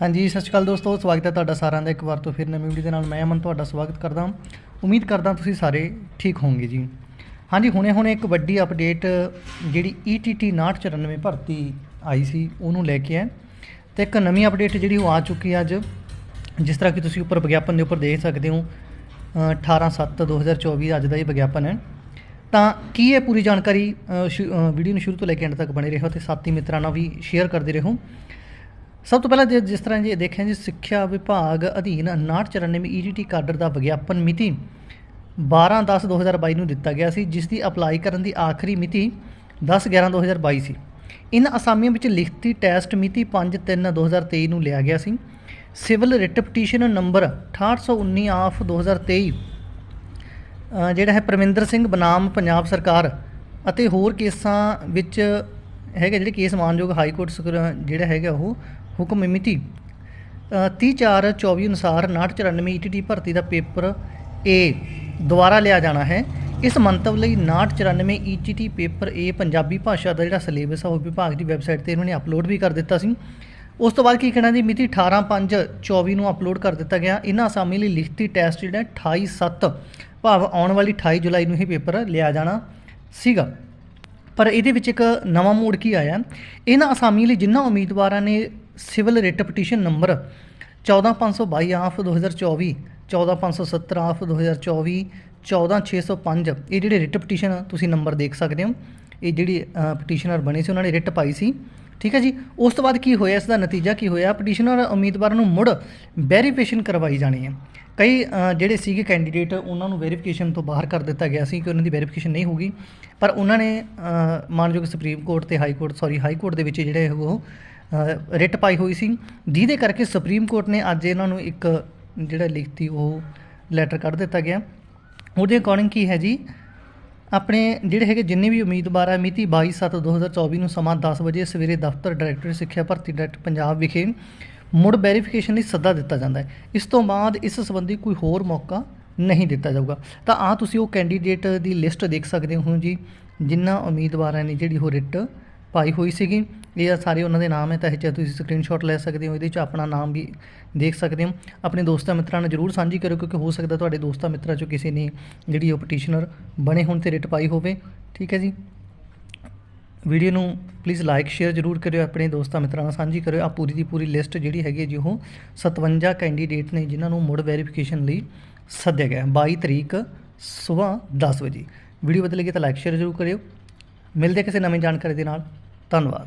ਹਾਂਜੀ ਸਤਿ ਸ਼੍ਰੀ ਅਕਾਲ ਦੋਸਤੋ ਸਵਾਗਤ ਹੈ ਤੁਹਾਡਾ ਸਾਰਿਆਂ ਦਾ ਇੱਕ ਵਾਰ ਤੋਂ ਫਿਰ ਨਵੀਂ ਵੀਡੀਓ ਦੇ ਨਾਲ। ਮੈਂ ਅਮਨ ਤੁਹਾਡਾ ਸਵਾਗਤ ਕਰਦਾ ਹਾਂ। ਉਮੀਦ ਕਰਦਾ ਤੁਸੀਂ ਸਾਰੇ ਠੀਕ ਹੋਵੋਗੇ ਜੀ। ਹਾਂਜੀ ਹੁਣੇ ਹੁਣੇ ਇੱਕ ਵੱਡੀ ਅਪਡੇਟ ਜਿਹੜੀ E ETT 994 ਭਰਤੀ ਆਈ ਸੀ ਉਹਨੂੰ ਲੈ ਕੇ ਹੈ। ਤੇ ਇੱਕ ਨਵੀਂ ਅਪਡੇਟ ਜਿਹੜੀ ਉਹ ਆ ਚੁੱਕੀ ਹੈ ਅੱਜ। ਜਿਸ ਤਰ੍ਹਾਂ ਕਿ ਤੁਸੀਂ ਉੱਪਰ ਵਿਗਿਆਪਨ ਦੇ ਉੱਪਰ ਦੇਖ ਸਕਦੇ ਹੋ 18/7/2024 ਅੱਜ ਦਾ ਇਹ ਵਿਗਿਆਪਨ ਹੈ। ਤਾਂ ਕੀ ਹੈ ਪੂਰੀ ਜਾਣਕਾਰੀ ਅ, ਵੀਡੀਓ ਨੂੰ ਸ਼ੁਰੂ ਤੋਂ ਲੈ ਕੇ ਐਂਡ ਤੱਕ ਬਣੇ ਰਹੋ ਤੇ ਸਾਥੀ ਮਿੱਤਰਾਂ ਨਾਲ ਵੀ ਸ਼ੇਅਰ ਕਰਦੇ ਰਹੋ। ਸਭ ਤੋਂ ਪਹਿਲਾਂ ਜੇ ਜਿਸ ਤਰ੍ਹਾਂ ਜੀ ਦੇਖਿਆ ਜੀ ਸਿੱਖਿਆ ਵਿਭਾਗ ਅਧੀਨ 994 ਈਡੀਟੀ ਕਾਡਰ ਦਾ ਵਿਗਿਆਪਨ ਮਿਤੀ 12/10/2022 ਨੂੰ ਦਿੱਤਾ ਗਿਆ ਸੀ ਜਿਸ ਦੀ ਅਪਲਾਈ ਕਰਨ ਦੀ ਆਖਰੀ ਮਿਤੀ 10/11/2022 ਸੀ। ਇਨ ਅਸਾਮੀਆਂ ਵਿੱਚ ਲਿਖਤੀ ਟੈਸਟ ਮਿਤੀ 5/3/2023 ਨੂੰ ਲਿਆ ਗਿਆ ਸੀ। Civil writ petition number 6819 of 2023 ਅ, ਜਿਹੜਾ ਹੈ ਪ੍ਰਵਿੰਦਰ ਸਿੰਘ ਬਨਾਮ ਪੰਜਾਬ ਸਰਕਾਰ ਅਤੇ ਹੋਰ ਕੇਸਾਂ ਵਿੱਚ ਹੈਗਾ ਜਿਹੜੇ ਕੇਸ ਮਾਨਯੋਗ ਹਾਈ ਕੋਰਟ ਸਕਰ- ਜਿਹੜਾ ਹੈਗਾ ਉਹ ਹੁਕਮ ਮਿਤੀ। 30/4/24 ਅਨੁਸਾਰ 994 ਈਟੀਟੀ ਭਰਤੀ ਦਾ ਪੇਪਰ ਏ ਦੁਬਾਰਾ ਲਿਆ ਜਾਣਾ ਹੈ। ਇਸ ਮੰਤਵ ਲਈ 994 ਈਟੀਟੀ ਪੇਪਰ ਏ ਪੰਜਾਬੀ ਭਾਸ਼ਾ ਦਾ ਜਿਹੜਾ ਸਿਲੇਬਸ ਆ, ਉਹ ਵਿਭਾਗ ਦੀ ਵੈਬਸਾਈਟ ਤੇ ਇਹਨਾਂ ਨੇ ਅਪਲੋਡ ਵੀ ਕਰ ਦਿੱਤਾ ਸੀ। ਉਸ ਤੋਂ ਬਾਅਦ ਕੀ ਕਹਿਣਾ ਦੀ ਮਿਤੀ 18/5/24 ਨੂੰ ਅਪਲੋਡ ਕਰ ਦਿੱਤਾ ਗਿਆ। ਇਹਨਾਂ ਅਸਾਮੀ ਲਈ ਲਿਖਤੀ ਟੈਸਟ ਜਿਹੜਾ 28/7 ਭਾਵ ਆਉਣ ਵਾਲੀ 28 ਜੁਲਾਈ ਨੂੰ ਇਹ ਪੇਪਰ ਲਿਆ ਜਾਣਾ ਸੀਗਾ। ਪਰ ਇਹਦੇ ਵਿੱਚ ਇੱਕ ਨਵਾਂ ਮੋੜ ਕੀ ਆਇਆ? ਇਹਨਾਂ ਅਸਾਮੀ ਲਈ ਜਿਨ੍ਹਾਂ ਉਮੀਦਵਾਰਾਂ ਨੇ civil writ petition number 14522 of 2024 14570 of 2024 14605 ਇਹ ਜਿਹੜੇ ਰਿਟ ਪਟੀਸ਼ਨ ਤੁਸੀਂ ਨੰਬਰ ਦੇਖ ਸਕਦੇ ਹੋ, ਇਹ ਜਿਹੜੀ ਪਟੀਸ਼ਨਰ ਬਣੇ ਸੀ, ਉਹਨਾਂ ਨੇ ਰਿਟ ਪਾਈ ਸੀ। ਠੀਕ ਹੈ ਜੀ? ਉਸ ਤੋਂ ਬਾਅਦ ਕੀ ਹੋਇਆ? ਇਸ ਦਾ ਨਤੀਜਾ ਕੀ ਹੋਇਆ? ਪਟੀਸ਼ਨਰ ਉਮੀਦਵਾਰਾਂ ਨੂੰ ਮੁੜ ਵੈਰੀਫਿਕੇਸ਼ਨ ਕਰਵਾਈ ਜਾਣੀ ਹੈ। ਕਈ ਜਿਹੜੇ ਸੀਗੇ ਕੈਂਡੀਡੇਟ ਉਹਨਾਂ ਨੂੰ ਵੈਰੀਫਿਕੇਸ਼ਨ ਤੋਂ ਬਾਹਰ ਕਰ ਦਿੱਤਾ ਗਿਆ ਸੀ ਕਿ ਉਹਨਾਂ ਦੀ ਵੈਰੀਫਿਕੇਸ਼ਨ ਨਹੀਂ ਹੋਗੀ ਪਰ ਉਹਨਾਂ ਨੇ ਮਾਨਯੋਗ ਸੁਪਰੀਮ ਕੋਰਟ ਤੇ high court sorry high court ਦੇ ਵਿੱਚ ਜਿਹੜੇ ਉਹ ਰਿਟ ਪਾਈ ਹੋਈ ਸੀ। ਜਿਹਦੇ ਕਰਕੇ ਸੁਪਰੀਮ ਕੋਰਟ ਨੇ ਅੱਜ ਇਹਨਾਂ ਨੂੰ ਇੱਕ ਜਿਹੜਾ ਲਿਖਤੀ ਉਹ ਲੈਟਰ ਕੱਢ ਦਿੱਤਾ ਗਿਆ। ਉਹਦੇ ਅਕੋਰਡਿੰਗ ਕੀ ਹੈ ਜੀ? ਆਪਣੇ ਜਿਹੜੇ ਹੈਗੇ ਜਿੰਨੇ ਵੀ ਉਮੀਦਵਾਰ ਆ, ਮਿਤੀ 22/7/2024 ਨੂੰ ਸਮਾਂ 10 ਵਜੇ ਸਵੇਰੇ ਦਫ਼ਤਰ ਡਾਇਰੈਕਟਰ ਸਿੱਖਿਆ ਭਰਤੀ ਡਾਇਰੈਕਟ ਪੰਜਾਬ ਵਿਖੇ ਮੁੜ ਵੈਰੀਫਿਕੇਸ਼ਨ ਲਈ ਸੱਦਾ ਦਿੱਤਾ ਜਾਂਦਾ ਹੈ। ਇਸ ਤੋਂ ਬਾਅਦ ਇਸ ਸੰਬੰਧੀ ਕੋਈ ਹੋਰ ਮੌਕਾ ਨਹੀਂ ਦਿੱਤਾ ਜਾਊਗਾ। ਤਾਂ ਆ ਤੁਸੀਂ ਉਹ ਕੈਂਡੀਡੇਟ ਦੀ ਲਿਸਟ ਦੇਖ ਸਕਦੇ ਹੋ ਜੀ ਜਿਨ੍ਹਾਂ ਉਮੀਦਵਾਰਾਂ ਨੇ ਜਿਹੜੀ ਉਹ ਰਿਟ ਪਾਈ ਹੋਈ ਸੀਗੀ। ਇਹ ਆ ਸਾਰੇ ਉਹਨਾਂ ਦੇ ਨਾਮ ਹੈ, ਤਾਂ ਇਹ 'ਚ ਤੁਸੀਂ ਸਕਰੀਨਸ਼ਾਟ ਲੈ ਸਕਦੇ ਹੋ, ਇਹਦੇ 'ਚ ਆਪਣਾ ਨਾਮ ਵੀ ਦੇਖ ਸਕਦੇ ਹੋ। ਆਪਣੇ ਦੋਸਤਾਂ ਮਿੱਤਰਾਂ ਨਾਲ ਜਰੂਰ ਸਾਂਝੀ ਕਰੋ ਕਿਉਂਕਿ ਹੋ ਸਕਦਾ ਤੁਹਾਡੇ ਦੋਸਤਾਂ ਮਿੱਤਰਾਂ 'ਚੋਂ ਕਿਸੇ ਨੇ ਜਿਹੜੀ ਉਹ ਪਟੀਸ਼ਨਰ ਬਣੇ ਹੋਣ ਤੇ ਰਿਟ ਪਾਈ ਹੋਵੇ। ਠੀਕ ਹੈ ਜੀ? ਵੀਡੀਓ ਨੂੰ ਪਲੀਜ਼ ਲਾਈਕ ਸ਼ੇਅਰ ਜਰੂਰ ਕਰਿਓ, ਆਪਣੇ ਦੋਸਤਾਂ ਮਿੱਤਰਾਂ ਨਾਲ ਸਾਂਝੀ ਕਰਿਓ। ਆ ਪੂਰੀ ਦੀ ਪੂਰੀ ਲਿਸਟ ਜਿਹੜੀ ਹੈਗੀ ਜੀ, ਉਹ 57 ਕੈਂਡੀਡੇਟ ਨੇ, ਜਿਨ੍ਹਾਂ ਨੂੰ ਮੁੜ ਵੈਰੀਫਿਕੇਸ਼ਨ ਲਈ ਸੱਦਿਆ ਗਿਆ ਹੈ। 22 ਤਰੀਕ ਸਵੇਰ 10 ਵਜੇ। ਵੀਡੀਓ ਬਦਲ ਗਈ ਤਾਂ ਲਾਈਕ ਸ਼ੇਅਰ ਜਰੂਰ ਕਰਿਓ। ਮਿਲਦੇ ਕਿਸੇ ਨਵੀਂ ਜਾਣਕਾਰੀ ਦੇ ਨਾਲ। ਧੰਨਵਾਦ।